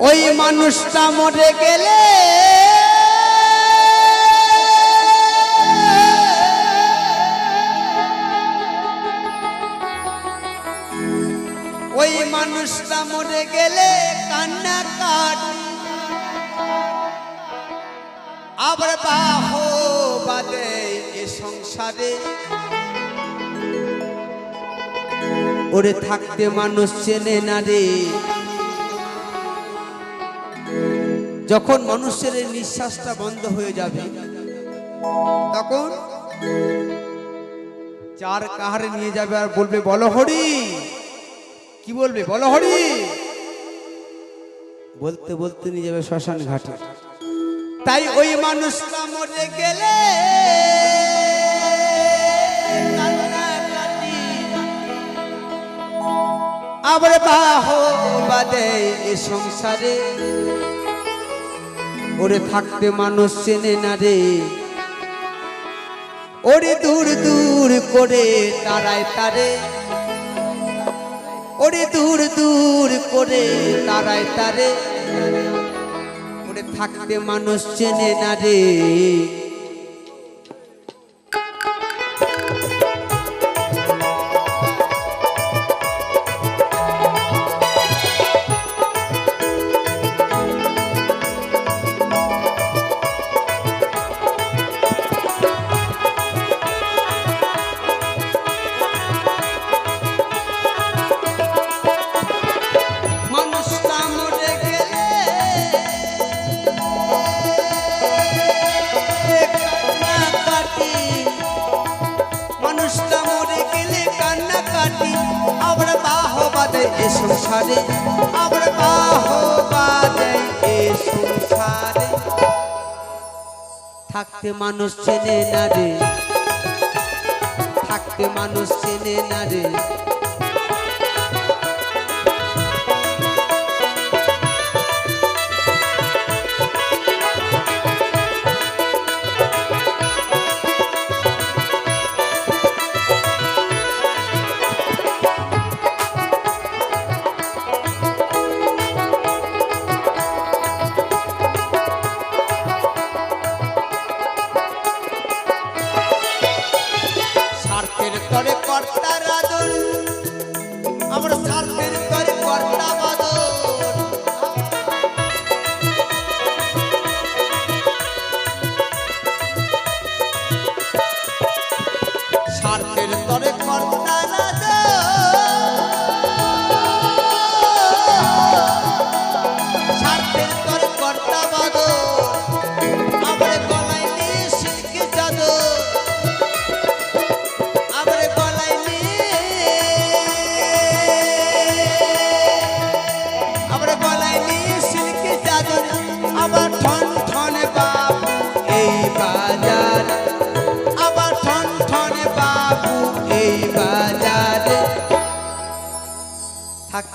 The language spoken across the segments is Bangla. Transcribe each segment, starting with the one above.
ওই মানুষটা মরে গেলে ওই মানুষটা মরে গেলে কান্না কাট আবার বাহ বাদে এ সংসারে। ওরে থাকতে মানুষ চেনে না রে। যখন মানুষের নিঃশ্বাসটা বন্ধ হয়ে যাবে, তখন চার কাহারে নিয়ে যাবে আর বলবে, বলো হরি। কি বলবে? বলো হরি। বলতে বলতে নিয়ে যাবে শ্মশান ঘাটে। তাই ওই মানুষটা মরে গেলে আবার বাহ বাদে এ সংসারে। ওরে থাকতে মানুষ চেনে না রে। ওরে দূর দূর করে তারায় তারে। ওরে দূর দূর করে তারায় তারে। ওরে থাকতে মানুষ চেনে না রে। বাদে এ সংসারে আবার বাহ বাদে এ সংসারে। থাকতে মানুষ চেনে না রে, থাকতে মানুষ চেনে না রে।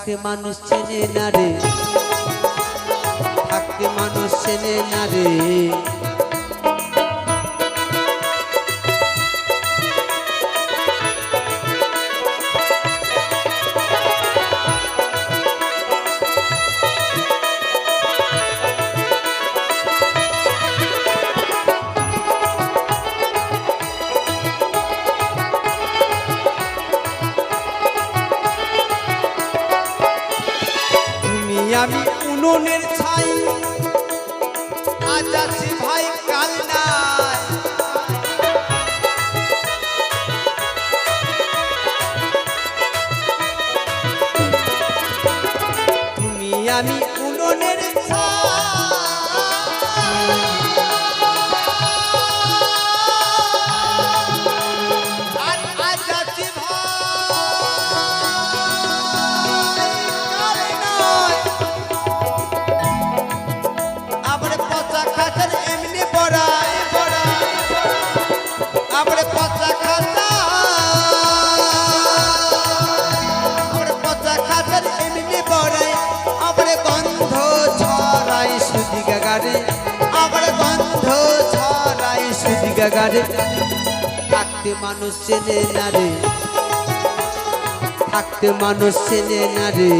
থাকতে মানুষ চেনে না রে। থাকতে মানুষ চেনে না মনের খাঁচার এমনি পড়ায় পড়ায় আবার পচা খাঁচা আবার পচা খাঁচার এমনি পড়ায়। আবার গন্ধ ছড়াই সুদি গাগারে। আবার গন্ধ ছড়াই সুদি গাগারে। থাকতে মানুষ চেনে না রে। থাকতে মানুষ চেনে না রে।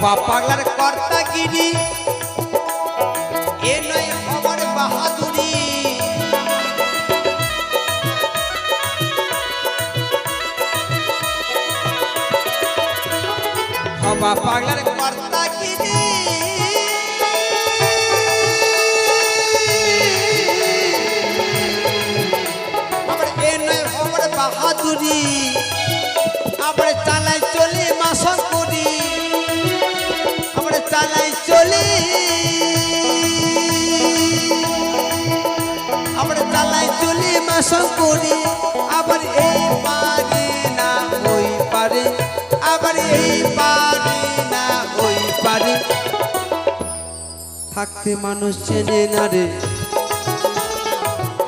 হবা পাগলার কর্তাগিরি। এ নয় হবার বাহাদুরি। হবা পাগলার কর্তাগিরি। এ নয় হবার বাহাদুরি। মাসন করি আবার এই পারে না ওই পারে, আবার এই পারে না ওই পারে। থাকতে মানুষ চেনে না রে,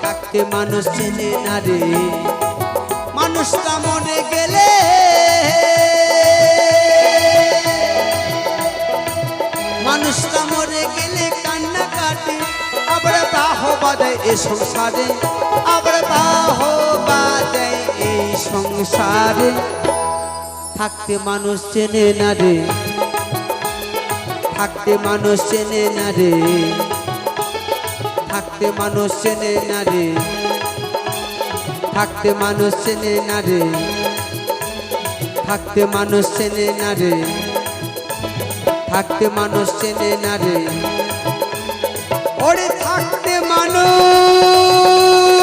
থাকতে মানুষ চেনে না রে। মানুষটা মনে গেলে বাদে এ সংসারে সংসারে। থাকতে মানুষ চেনে না রে, থাকতে মানুষ চেনে না রে, থাকতে মানুষ চেনে না রে, থাকতে মানুষ চেনে না রে, থাকতে মানুষ চেনে না রে, থাকতে মানুষ চেনে না রে। ওরে থাকতে মানুষ।